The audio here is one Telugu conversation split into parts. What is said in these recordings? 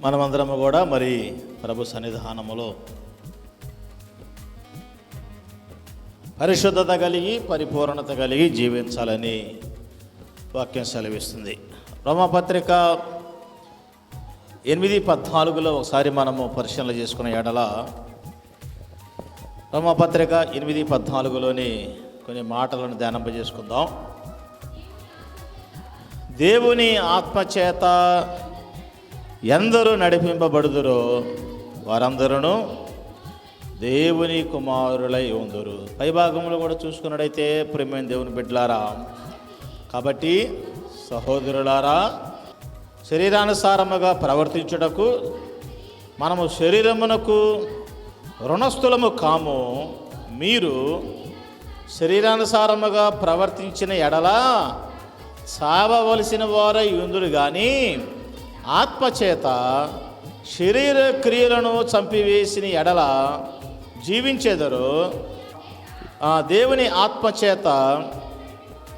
మనమందరము కూడా మరి ప్రభు సన్నిధానములో పరిశుద్ధత కలిగి పరిపూర్ణత కలిగి జీవించాలని వాక్యం సెలవిస్తుంది. రోమపత్రిక ఎనిమిది పద్నాలుగులో ఒకసారి మనము పరిశీలన చేసుకునే ఎడల రోమపత్రిక ఎనిమిది పద్నాలుగులోని కొన్ని మాటలను ధ్యానింపజేసుకుందాం. దేవుని ఆత్మచేత ఎందరూ నడిపింపబడుదురో వారందరూ దేవుని కుమారులై ఉందరు. పైభాగంలో కూడా చూసుకున్నట్టయితే ప్రేమైన దేవుని బిడ్డలారా కాబట్టి సహోదరులారా శరీరానుసారముగా ప్రవర్తించుటకు మనము శరీరమునకు రుణస్థులము కాము మీరు శరీరానుసారముగా ప్రవర్తించిన ఎడల సావవలసిన వారై ఉందురు కానీ ఆత్మచేత శరీర క్రియలను చంపివేసిన ఎడల జీవించేదరు. దేవుని ఆత్మచేత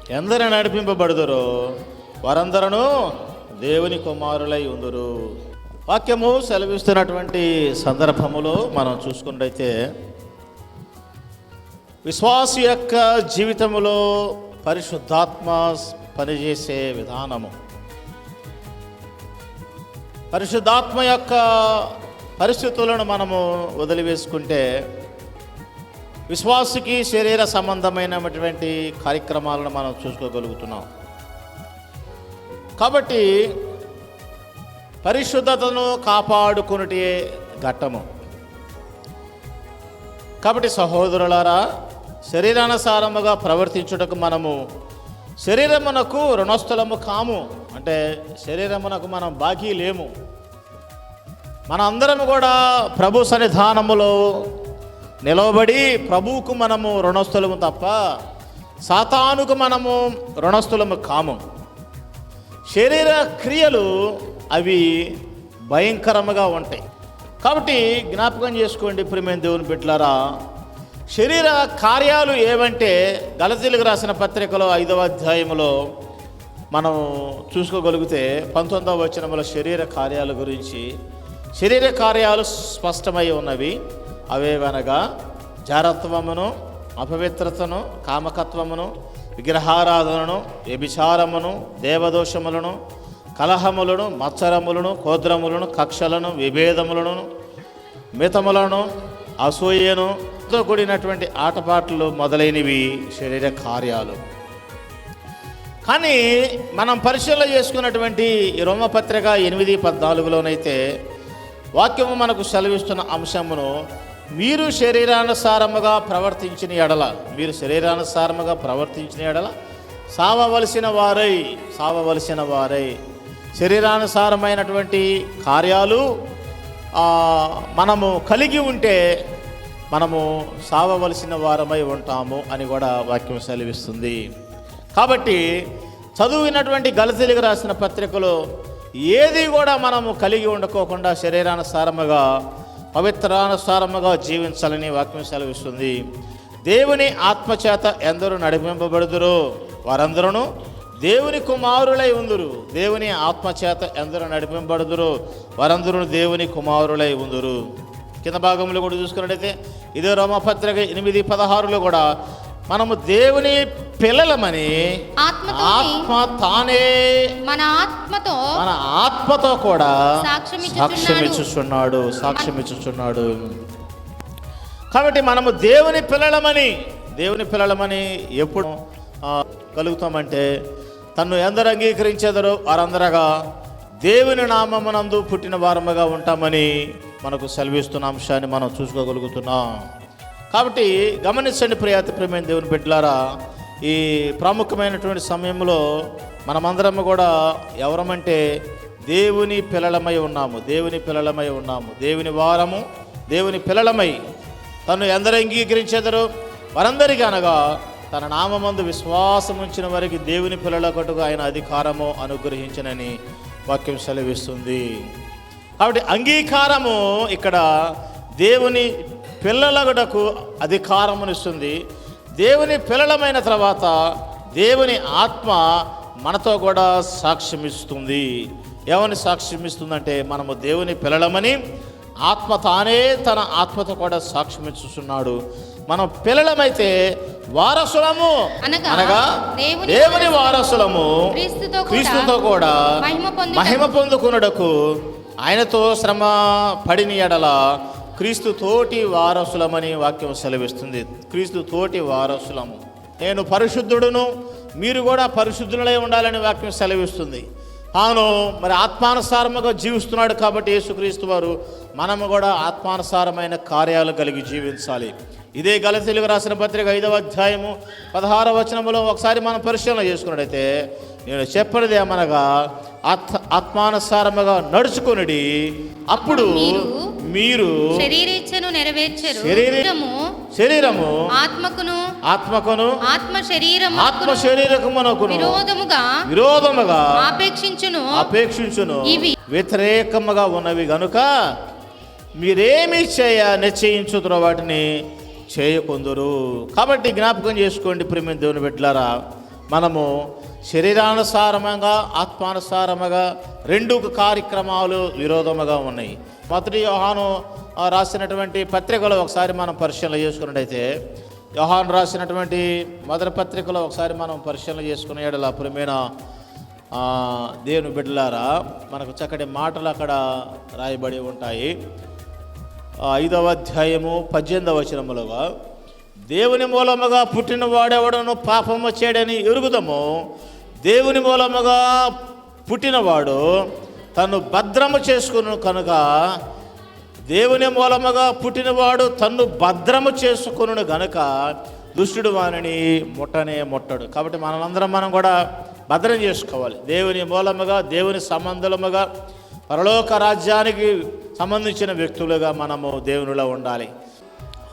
ఎందరు నడిపింపబడుదరో వారందరూ దేవుని కుమారులై ఉందరు. వాక్యము సెలవిస్తున్నటువంటి సందర్భములో మనం చూసుకున్నట్టయితే విశ్వాస యొక్క జీవితంలో పరిశుద్ధాత్మ పనిచేసే విధానము. పరిశుద్ధాత్మ యొక్క పరిస్థితులను మనము వదిలివేసుకుంటే విశ్వాసకి శరీర సంబంధమైనటువంటి కార్యక్రమాలను మనం చూసుకోగలుగుతున్నాం. కాబట్టి పరిశుద్ధతను కాపాడుకున్నటే ఘట్టము. కాబట్టి సహోదరులారా శరీరానుసారముగా ప్రవర్తించుటకు మనము శరీరమునకు రుణస్థలము కాము. అంటే శరీరమునకు మనం బాకీ లేము. మనందరం కూడా ప్రభు సన్నిధానములో నిలవబడి ప్రభువుకు మనము రుణస్థలము తప్ప సాతానుకు మనము రుణస్థులము కాము. శరీర క్రియలు అవి భయంకరముగా ఉంటాయి. కాబట్టి జ్ఞాపకం చేసుకోండి ప్రియమైన దేవుని బిడ్డలారా. శరీర కార్యాలు ఏవంటే గలతీలకు రాసిన పత్రికలో ఐదవ అధ్యాయములో మనం చూసుకోగలిగితే పంతొమ్మిదవ వచనంలో శరీర కార్యాల గురించి. శరీర కార్యాలు స్పష్టమై ఉన్నవి. అవేవనగా జారత్వమును అపవిత్రతను కామకత్వమును విగ్రహారాధనను వ్యభిచారమును దేవదోషములను కలహములను మత్సరములను కోద్రములను కక్షలను విభేదములను మితములను అసూయను తో కూడినటువంటి ఆటపాటలు మొదలైనవి శరీర కార్యాలు. కానీ మనం పరిశీలన చేసుకున్నటువంటి రోమపత్రిక ఎనిమిది పద్నాలుగులోనైతే వాక్యము మనకు సెలవిస్తున్న అంశమును మీరు శరీరానుసారముగా ప్రవర్తించిన ఎడల మీరు శరీరానుసారముగా ప్రవర్తించిన ఎడల సావవలసిన వారై సావవలసిన వారై. శరీరానుసారమైనటువంటి కార్యాలు మనము కలిగి ఉంటే మనము సావవలసిన వారమై ఉంటాము అని కూడా వాక్యం సెలవిస్తుంది. కాబట్టి చదువుకున్నటువంటి గలతీలకు రాసిన పత్రికలో ఏది కూడా మనము కలిగి ఉండకోకుండా శరీరానుసారముగా పవిత్రానుసారముగా జీవించాలని వాక్యం సెలవిస్తుంది. దేవుని ఆత్మచేత ఎందరూ నడిపింపబడుదురో వారందరూ దేవుని కుమారులై ఉందురు. దేవుని ఆత్మచేత ఎందరూ నడిపింపబడుదురో వారందరూ దేవుని కుమారులై ఉందురు. కింద భాగంలో కూడా చూసుకున్నట్టయితే ఇదే రోమపత్రిక ఎనిమిది పదహారులో కూడా మనము దేవుని పిల్లలమని ఆత్మ తానే మన ఆత్మతో మన ఆత్మతో కూడా. సాక్ష్యం ఇచ్చుచున్నాడు సాక్ష్యం ఇచ్చుచున్నాడు కాబట్టి మనము దేవుని పిల్లలమని దేవుని పిల్లలమని ఎప్పుడు కలుగుతామంటే తన్ను ఎందరు అంగీకరించేదరో వారందరగా దేవుని నామమునందు పుట్టిన వారముగా ఉంటామని మనకు సెలవిస్తున్న అంశాన్ని మనం చూసుకోగలుగుతున్నాం. కాబట్టి గమనించండి ప్రియాతి ప్రేమైన దేవుని బిడ్డలారా ఈ ప్రాముఖ్యమైనటువంటి సమయంలో మనమందరం కూడా ఎవరమంటే దేవుని పిల్లలమై ఉన్నాము దేవుని పిల్లలమై ఉన్నాము దేవుని వారము దేవుని పిల్లలమై తను ఎందరు అంగీకరించేదరో? వారందరికీ అనగా తన నామందు విశ్వాసం ఉంచిన వారికి దేవుని పిల్లల కొట్టుకు ఆయన అధికారము అనుగ్రహించనని వాక్యం సెలవిస్తుంది. కాబట్టి అంగీకారము ఇక్కడ దేవుని పిల్లలగడకు అధికారమునిస్తుంది. దేవుని పిల్లలమైన తర్వాత దేవుని ఆత్మ మనతో కూడా సాక్ష్యం ఇస్తుంది ఏమని సాక్ష్యం ఇస్తుందంటే మనము దేవుని పిల్లలమని ఆత్మ తానే తన ఆత్మతో కూడా సాక్ష్యం ఇస్తున్నాడు మనం పిల్లలమైతే వారసులము. అనగా దేవుని వారసులము. క్రీస్తుతో కూడా మహిమ పొందుకున్నడకు ఆయనతో శ్రమ పడిన ఎడల క్రీస్తు తోటి వారసులమని వాక్యం సెలవిస్తుంది. క్రీస్తు తోటి వారసులము. నేను పరిశుద్ధుడును మీరు కూడా పరిశుద్ధులై ఉండాలని వాక్యం సెలవిస్తుంది. తాను మరి ఆత్మానుసారముగా జీవిస్తున్నాడు కాబట్టి యేసుక్రీస్తు వారు మనము కూడా ఆత్మానుసారమైన కార్యాలు కలిగి జీవించాలి. ఇదే గలతీలకు రాసిన పత్రిక ఐదవ అధ్యాయము పదహారవ వచనములో ఒకసారి మనం పరిశీలన చేసుకున్నట్టయితే నేను చెప్పనిది ఏమనగా ఆత్మ ఆత్మానుసారముగా నడుచుకునిడి అప్పుడు మీరు శరీరేచ్ఛను నెరవేర్చరు. శరీరే- శరీరము శరీరము ఆత్మకును ఆత్మకును ఆత్మ శరీరము ఆత్మ శరీరమునకును విరోధముగా విరోధముగా ఆపేక్షించును. అపేక్షించును ఇవి. వ్యతిరేకముగా ఉన్నవి గనుక మీరేమి చేయ నిశ్చయించుతున్న వాటిని చేయకొందురు. కాబట్టి జ్ఞాపకం చేసుకోండి ప్రేమ దేవుని బిడ్డలారా. మనము శరీరానుసారముగా ఆత్మానుసారముగా రెండు కార్యక్రమాలు విరోధముగా ఉన్నాయి. మొదటి యోహాను రాసినటువంటి పత్రికలో ఒకసారి మనం పరిశీలన చేసుకున్నట్టయితే యోహాను రాసినటువంటి మొదటి పత్రికలో ఒకసారి మనం పరిశీలన చేసుకునే ఏడల ప్రియమైన దేవుని బిడ్డలారా మనకు చక్కటి మాటలు అక్కడ రాయబడి ఉంటాయి. ఐదవ అధ్యాయము పద్దెనిమిదవ వచనములుగా దేవుని మూలముగా పుట్టిన వాడెవడను పాపము చేయడని ఎరుగుదము దేవుని మూలముగా పుట్టినవాడు తను భద్రము చేసుకును కనుక దేవుని మూలముగా పుట్టినవాడు తన్ను భద్రము చేసుకును గనుక దుష్టుడు వానిని ముట్టనే ముట్టడు. కాబట్టి మనందరం మనం కూడా భద్రం చేసుకోవాలి. దేవుని మూలముగా దేవుని సంబంధముగా పరలోక రాజ్యానికి సంబంధించిన వ్యక్తులుగా మనము దేవునిలో ఉండాలి.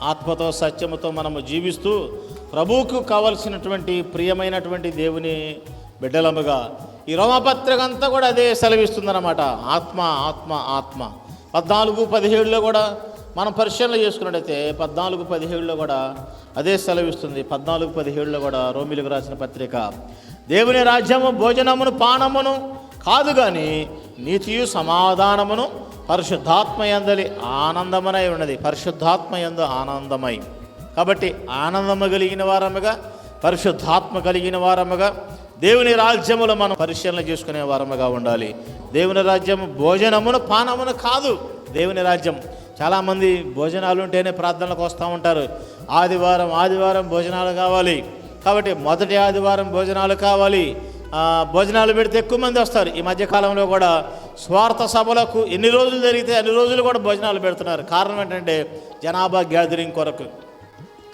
ఆత్మతో సత్యముతో మనము జీవిస్తూ ప్రభువుకు కావలసినటువంటి ప్రియమైనటువంటి దేవుని బిడ్డలముగా ఈ రోమపత్రిక అంతా కూడా అదే సెలవిస్తుందన్నమాట. ఆత్మ ఆత్మ ఆత్మ. పద్నాలుగు పదిహేడులో కూడా మనం పరిశీలన చేసుకున్నట్టయితే పద్నాలుగు పదిహేడులో కూడా అదే సెలవిస్తుంది. పద్నాలుగు పదిహేడులో కూడా రోమిలకు రాసిన పత్రిక దేవుని రాజ్యము భోజనమును పానమును కాదు కానీ నీతియు సమాధానమును పరిశుద్ధాత్మయందలి ఆనందమనై ఉన్నది. పరిశుద్ధాత్మయందు ఆనందమై. కాబట్టి ఆనందము కలిగిన వారముగా పరిశుద్ధాత్మ కలిగిన వారముగా దేవుని రాజ్యములు మనం పరిశీలన చేసుకునే వారముగా ఉండాలి. దేవుని రాజ్యము భోజనమును పానమును కాదు. దేవుని రాజ్యం. చాలామంది భోజనాలు ఉంటేనే ప్రార్థనలకు వస్తూ ఉంటారు. ఆదివారం ఆదివారం భోజనాలు కావాలి. కాబట్టి మొదటి ఆదివారం భోజనాలు కావాలి. భోజనాలు పెడితే ఎక్కువ మంది వస్తారు. ఈ మధ్యకాలంలో కూడా స్వార్థ సభలకు ఎన్ని రోజులు జరిగితే అన్ని రోజులు కూడా భోజనాలు పెడుతున్నారు. కారణం ఏంటంటే జనాభా గ్యాదరింగ్ కొరకు.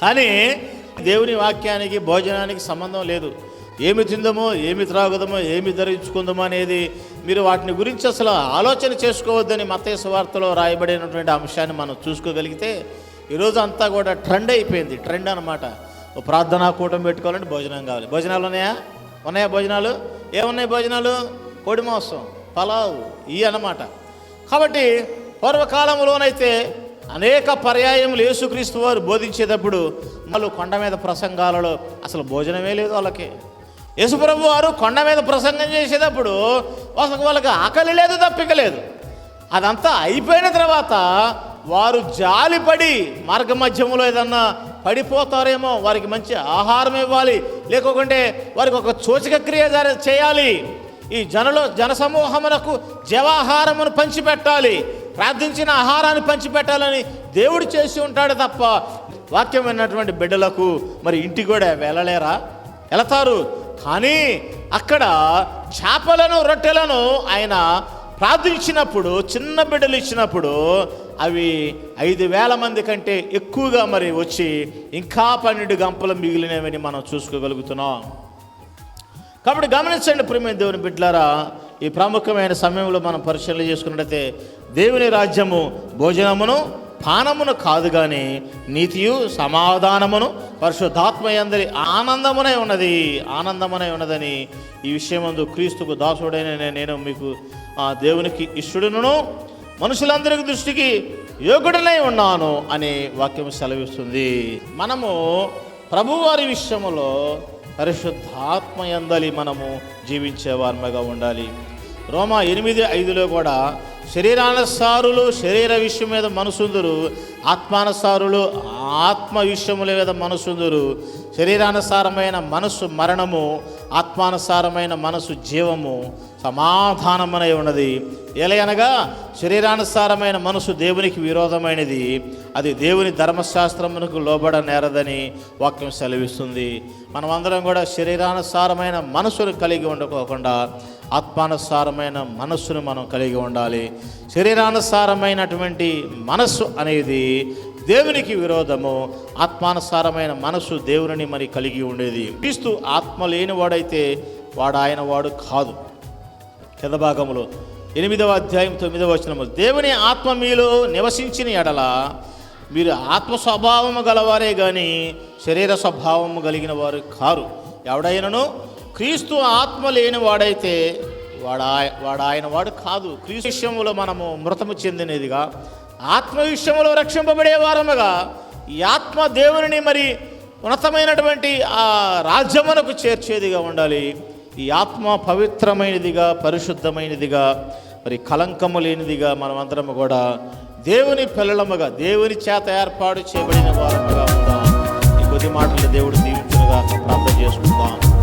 కానీ దేవుని వాక్యానికి భోజనానికి సంబంధం లేదు. ఏమి తిందమో ఏమి త్రాగుదమో ఏమి ధరించుకుందామో అనేది మీరు వాటిని గురించి అసలు ఆలోచన చేసుకోవద్దని మతేశ వార్తలో రాయబడినటువంటి అంశాన్ని మనం చూసుకోగలిగితే ఈరోజు అంతా కూడా ట్రెండ్ అయిపోయింది. ట్రెండ్ అనమాట ప్రార్థనా కూటం పెట్టుకోవాలంటే భోజనం కావాలి. భోజనాలు ఉన్నాయా? ఉన్నాయా భోజనాలు? ఏమున్నాయి భోజనాలు? కోడి మాంసం పలావు ఈ అన్నమాట. కాబట్టి పూర్వకాలంలోనైతే అనేక పర్యాయములు యేసుక్రీస్తు వారు బోధించేటప్పుడు వాళ్ళు కొండ మీద ప్రసంగాలలో అసలు భోజనమే లేదు వాళ్ళకి. యేసుప్రభు వారు కొండ మీద ప్రసంగం చేసేటప్పుడు అసలు వాళ్ళకి ఆకలి లేదు తప్పిక లేదు. అదంతా అయిపోయిన తర్వాత వారు జాలిపడి మార్గ మధ్యములో ఏదన్నా పడిపోతారేమో వారికి మంచి ఆహారం ఇవ్వాలి. లేకుంటే వారికి ఒక సూచక క్రియ చేయాలి. ఈ జనలో జనసమూహమునకు జవాహారమును పంచిపెట్టాలి. ప్రార్థించిన ఆహారాన్ని పంచిపెట్టాలని దేవుడు చేసి ఉంటాడు తప్ప వాక్యం విన్నటువంటి బిడ్డలకు మరి ఇంటికి కూడా వెళ్ళలేరా? వెళతారు. కానీ అక్కడ చేపలను రొట్టెలను ఆయన ప్రార్థించినప్పుడు చిన్న బిడ్డలు ఇచ్చినప్పుడు అవి ఐదు వేల మంది కంటే ఎక్కువగా మరి వచ్చి ఇంకా పన్నెండు గంపలు మిగిలినవని మనం చూసుకోగలుగుతున్నాం. కాబట్టి గమనించండి ప్రేమ దేవుని బిడ్డలారా ఈ ప్రాముఖ్యమైన సమయంలో మనం పరిశీలన చేసుకున్నట్లయితే దేవుని రాజ్యము భోజనమును పానమును కాదు కానీ నీతియు సమాధానమును పరిశుద్ధాత్మయందరి ఆనందమునే ఉన్నది. ఆనందమునే ఉన్నదని ఈ విషయమందు క్రీస్తుకు దాసుడైన నేను మీకు ఆ దేవునికి ఇష్టడును మనుషులందరికి దృష్టికి యోగుడనై ఉన్నాను అనే వాక్యం సెలవిస్తుంది. మనము ప్రభువారి విషయంలో పరిశుద్ధాత్మ ఎందలి మనము జీవించేవారమగా ఉండాలి. రోమా ఎనిమిది ఐదులో కూడా శరీరానుసారులు శరీర విషయం మీద మనసుందరు ఆత్మానుసారులు ఆత్మ విషయముల మీద మనసుందురు. శరీరానుసారమైన మనసు మరణము ఆత్మానుసారమైన మనసు జీవము సమాధానమనై ఉన్నది. ఎలయనగా శరీరానుసారమైన మనసు దేవునికి విరోధమైనది. అది దేవుని ధర్మశాస్త్రమునకు లోబడ నేరదని వాక్యం సెలవిస్తుంది. మనమందరం కూడా శరీరానుసారమైన మనసును కలిగి ఉండకోకుండా ఆత్మానుసారమైన మనస్సును మనం కలిగి ఉండాలి. శరీరానుసారమైనటువంటి మనస్సు అనేది దేవునికి విరోధము ఆత్మానుసారమైన మనసు దేవుని మరి కలిగి ఉండేది. క్రీస్తు ఆత్మ లేనివాడైతే వాడు ఆయన వాడు కాదు. కింద భాగంలో ఎనిమిదవ అధ్యాయం తొమ్మిదవ వచనము దేవుని ఆత్మ మీలో నివసించిన ఎడల మీరు ఆత్మ స్వభావము గలవారే కానీ శరీర స్వభావము కలిగిన వారు కారు. ఎవడైనను? క్రీస్తు ఆత్మ లేని వాడైతే వాడు వాడాయన వాడు వాడు కాదు. క్రీస్తు విషయంలో మనము మృతము చెందినదిగా ఆత్మ విషయంలో రక్షింపబడే వారముగా ఈ ఆత్మ దేవుని మరి ఉన్నతమైనటువంటి ఆ రాజ్యమునకు చేర్చేదిగా ఉండాలి. ఈ ఆత్మ పవిత్రమైనదిగా పరిశుద్ధమైనదిగా మరి కలంకము లేనిదిగా మనమందరము కూడా దేవుని పిల్లలముగా దేవుని చేత ఏర్పాటు చేయబడిన వారముగా ఉందాం. ఈ కొద్ది మాటలు దేవుడు దీవించుగా ప్రార్థన చేసుకుందాం.